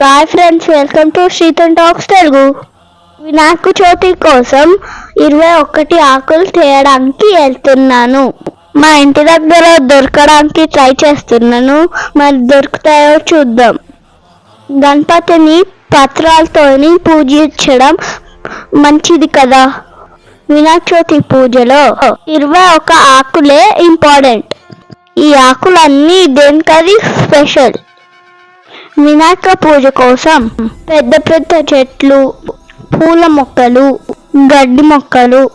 Hi friends welcome to Srithan talks Telugu Vinayaka Chavithi కోసం ఇరవై ఒకటి ఆకులు తేయడానికి వెళ్తున్నాను మా ఇంటి దగ్గర దొరకడానికి ట్రై చేస్తున్నాను మరి దొరుకుతాయో చూద్దాం గణపతిని పత్రాలతోని పూజించడం మంచిది కదా వినాయక చవితి పూజలో ఇరవై ఒక ఆకులే ఇంపార్టెంట్ ఈ ఆకులన్నీ దేనికది స్పెషల్ వినాయక పూజ కోసం పెద్ద పెద్ద చెట్లు పూల మొక్కలు గడ్డి మొక్కలు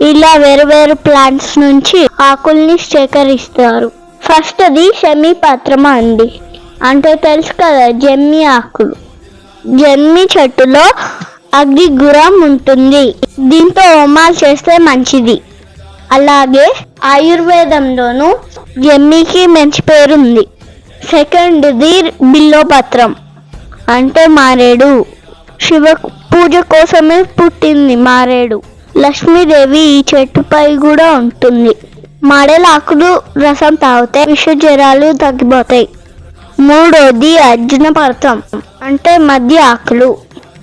ఇలా వేరు వేరు ప్లాంట్స్ నుంచి ఆకుల్ని సేకరిస్తారు. ఫస్ట్ అది షమి పత్రం అండి? అంటే తెలుసు కదా జమ్మి ఆకులు జమ్మి చెట్టులో అగ్ని గురం ఉంటుంది. దీంతో హోమాలు చేస్తే మంచిది. అలాగే ఆయుర్వేదంలోనూ జమ్మికి మంచి పేరుంది. సెకండ్ది బిల్లోపత్రం అంటే మారేడు. శివ పూజ కోసమే పుట్టింది మారేడు. లక్ష్మీదేవి ఈ చెట్టుపై కూడా ఉంటుంది. మాడేల ఆకులు రసం తాగితే విష జ్వరాలు తగ్గిపోతాయి. మూడోది అర్జున పర్తం. అంటే మధ్య ఆకులు.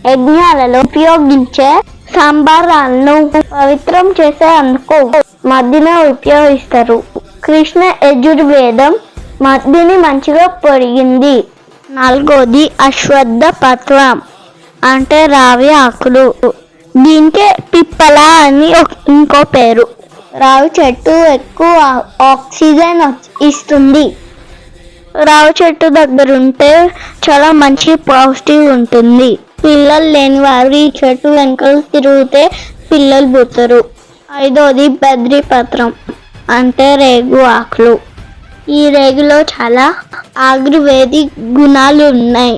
యజ్ఞాలలో ఉపయోగించే సాంబారాలను పవిత్రం చేసే అందుకు మధ్యన ఉపయోగిస్తారు. కృష్ణ యజుర్వేదం మద్దిని మంచిగా పొడిగింది. నాలుగోది అశ్వద్ధ పత్రం అంటే రావి ఆకులు. దీనికే పిప్పల అని ఒక- ఇంకో పేరు. రావి చెట్టు ఎక్కువ ఆక్సిజన్ ఇస్తుంది. రావి చెట్టు దగ్గర ఉంటే చాలా మంచి పాజిటివ్ ఉంటుంది. పిల్లలు లేని వారు ఈ చెట్టు వెనకలు తిరిగితే పిల్లలు పుడతారు ఐదోది బద్రి పత్రం అంటే రేగు ఆకులు. ఈ రేగులో చాలా ఆయుర్వేదిక్ గుణాలు ఉన్నాయి.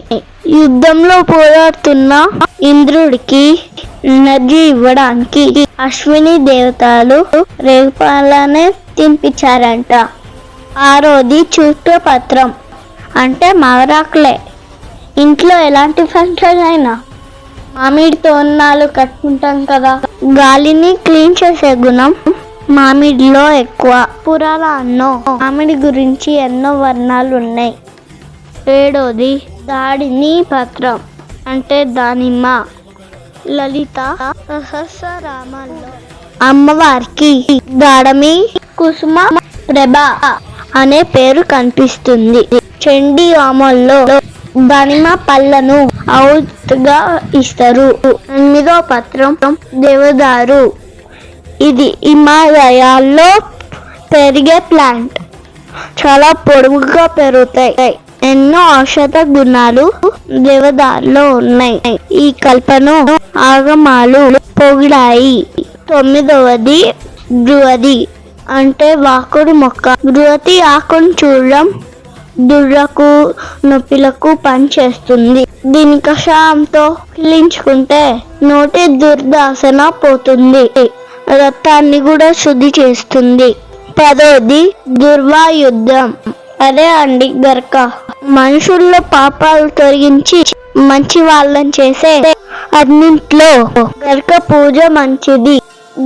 యుద్ధంలో పోరాడుతున్న ఇంద్రుడికి ఎనర్జీ ఇవ్వడానికి అశ్విని దేవతలు రేగుపాలనే తినిపించారంట. ఆరోది చుట్టూ పత్రం. అంటే మారాకులే ఇంట్లో ఎలాంటి ఫంక్షన్ అయినా మామిడి తోరణాలు కట్టుకుంటాం కదా. గాలిని క్లీన్ చేసే గుణం మామిడిలో ఎక్కువ. పురాల అన్నో. మామిడి గురించి ఎన్నో వర్ణాలు ఉన్నాయి ఏడోది దాడిని పత్రం. అంటే దానిమ్మ. లలిత సహస్రరామాల్లో అమ్మవారికి దాడమి కుసుమ ప్రభ అనే పేరు కనిపిస్తుంది. చెండి ఆమల్లో దానిమ పళ్ళను ఔత్గా ఇస్తారు. ఎనిమిదో పత్రం దేవదారు ఇది హిమాలయాల్లో పెరిగే ప్లాంట్ చాలా పొడవుగా పెరుగుతాయి. ఎన్నో ఔషధ గుణాలు దేవదాల్లో ఉన్నాయి. ఈ కల్పను ఆగమాలు పొగిడాయి. తొమ్మిదవది బృహది అంటే వాకుడు మొక్క. బృహతి ఆకును చూడడం దుర్రకు నొప్పిలకు పనిచేస్తుంది దీని కషాయంతో కిలించుకుంటే నోటి దుర్దాసన పోతుంది. రక్తాన్ని కూడా శుద్ధి చేస్తుంది. పదోది దుర్వాయుద్ధం. అదే అండి గర్క మనుషుల్లో పాపాలు తొలగించి మంచి వాళ్ళని చేసే అన్నింట్లో గర్క పూజ మంచిది.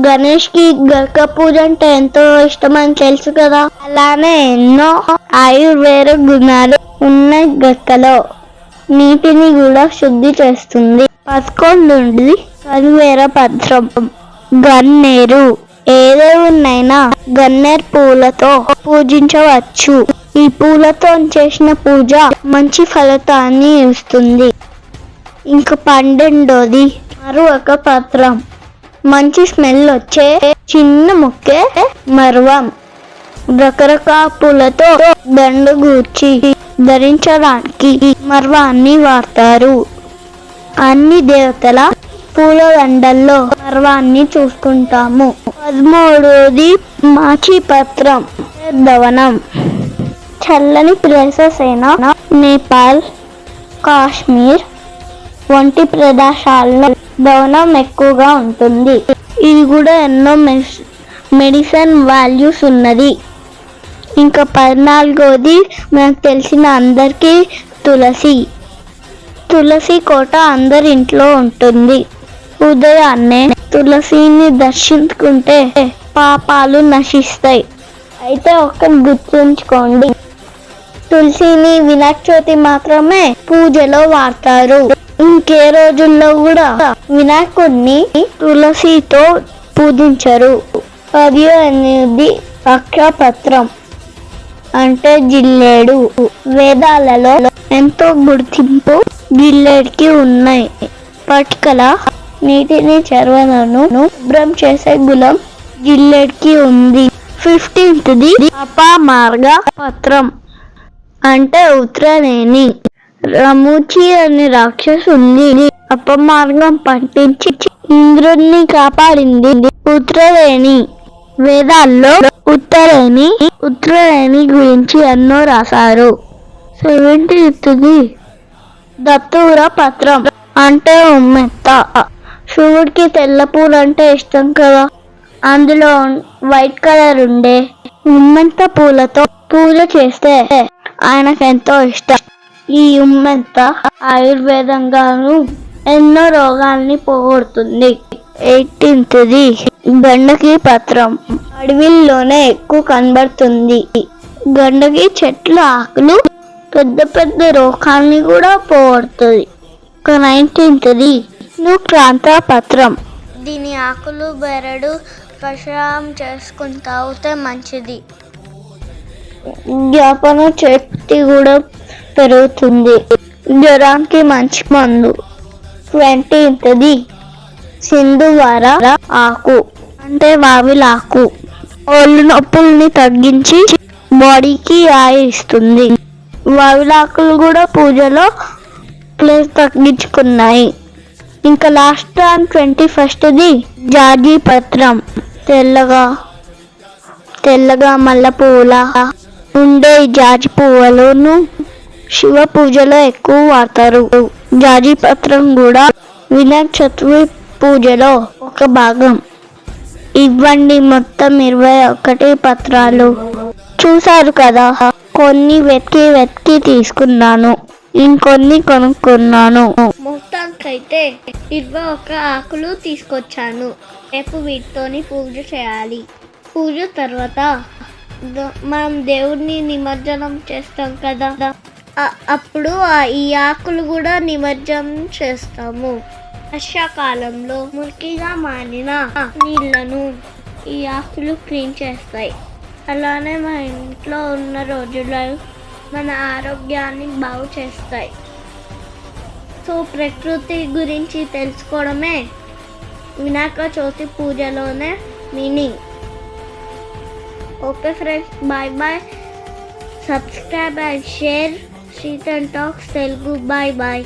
గణేష్కి గర్క పూజ అంటే ఎంతో ఇష్టమని తెలుసు కదా. అలానే ఎన్నో ఆయుర్వేద గుణాలు ఉన్నాయి గర్కలో. నీటిని కూడా శుద్ధి చేస్తుంది. పదకొండు పదివేల పత్రం. గన్నేరు. ఏ దేవుణ్ణైనా గన్నేరు పూలతో పూజించవచ్చు. ఈ పూలతో చేసిన పూజ మంచి ఫలితాన్ని ఇస్తుంది. ఇంకా పన్నెండోది మరొక పత్రం. మంచి స్మెల్ వచ్చే చిన్న ముక్కే మరువం. రకరకాల పూలతో దండ గూర్చి ధరించడానికి మర్వాన్ని వాడతారు. అన్ని దేవతల పూల దండల్లో పర్వాన్ని చూసుకుంటాము పదమూడోది మాచి పత్రం దవనం చల్లని ప్లేసెస్ అయిన నేపాల్ కాశ్మీర్ వంటి ప్రదేశాల్లో దవనం ఎక్కువగా ఉంటుంది. ఇది కూడా ఎన్నో మెస్- మెడిసిన్ వాల్యూస్ ఉన్నది. ఇంకా పద్నాలుగోది మనకు తెలిసిన అందరికీ తులసి. తులసి కోట అందరి ఇంట్లో ఉంటుంది. ఉదయాన్నే తులసిని దర్శించుకుంటే పాపాలు నశిస్తాయి. అయితే ఒకటి గుర్తుంచుకోండి తులసిని వినాయక చవితి మాత్రమే పూజలో వాడతారు. ఇంకే రోజుల్లో కూడా వినాయకుడిని తులసితో పూజించరు. పదియో అనేది అక్షపత్రం అంటే జిల్లేడు. వేదాలలో ఎంతో గుర్తింపు జిల్లేడికి ఉన్నాయి. పటికల నీటిని చెరవలను శుభ్రం చేసే గులం జిల్లెడ్కి ఉంది. ఫిఫ్టీన్త్ది ది పత్రం. అంటే ఉత్తరనేని. రముచి అనే రాక్షసుని అపమార్గం పట్టించి ఇంద్రుడిని కాపాడింది. ఉత్తరవేణి వేదాల్లో ఉత్తరేణి ఉత్తరేణి గురించి ఎన్నో రాశారు. సెవెంటీ దత్తూర పత్రం. అంటే ఉమ్మెత్త. శివుడికి తెల్ల పూలు అంటే ఇష్టం కదా. అందులో వైట్ కలర్ ఉండే ఉమ్మెంత పూలతో పూజ చేస్తే ఆయనకు ఎంతో ఇష్టం. ఈ ఉమ్మెంత ఆయుర్వేదంగాను ఎన్నో రోగాల్ని పోగొడుతుంది. ఎయిటీన్త్ది గండకి పత్రం. అడవిల్లోనే ఎక్కువ కనబడుతుంది. గండకి చెట్ల ఆకులు పెద్ద పెద్ద రోగాల్ని కూడా పోగొడుతుంది. ఒక నైన్టీన్త్ది క్రాంత పత్రం దీని ఆకులు బెరడు కషాయం చేసుకుని తాగితే మంచిది. జ్ఞాపన శక్తి కూడా పెరుగుతుంది. జ్వరానికి మంచి మందు. ట్వంటీన్త్ది సింధువార ఆకు. అంటే వావిలాకు ఒళ్ళు నొప్పుల్ని తగ్గించి బాడీకి ఆయ ఇస్తుంది. వావిలాకులు కూడా పూజలో ప్లేస్ తగ్గించుకున్నాయి. ఇంకా లాస్ట్ అండ్ ట్వంటీ ఫస్ట్ది జాజి పత్రం. తెల్లగా తెల్లగా మల్ల పువ్వుల ఉండే జాజి పువ్వులను శివ పూజలో ఎక్కువ వాడతారు. జాజి పత్రం కూడా వినాయక చతుర్థి పూజలో ఒక భాగం. ఇవ్వండి మొత్తం ఇరవై ఒకటి పత్రాలు. చూసారు కదా కొన్ని వెతికి వెతికి తీసుకున్నాను. ఇంకొన్ని కొనుక్కున్నాను. మొత్తానికైతే ఇరవై ఒక ఆకులు తీసుకొచ్చాను. రేపు వీటితోని పూజ చేయాలి. పూజ తర్వాత మనం దేవుడిని నిమజ్జనం చేస్తాం కదా. అప్పుడు ఆ- ఈ ఆకులు కూడా నిమజ్జనం చేస్తాము. వర్షాకాలంలో మురికిగా మారిన నీళ్ళను ఈ ఆకులు క్లీన్ చేస్తాయి. అలానే మా ఇంట్లో ఉన్న రోజుల్లో మన ఆరోగ్యాన్ని బాగు చేస్తాయి. సో ప్రకృతి గురించి తెలుసుకోవడమే Vinayaka Chavithi పూజలోనే meaning. Okay friends bye bye. Subscribe and share. Srithan talks Telugu bye bye.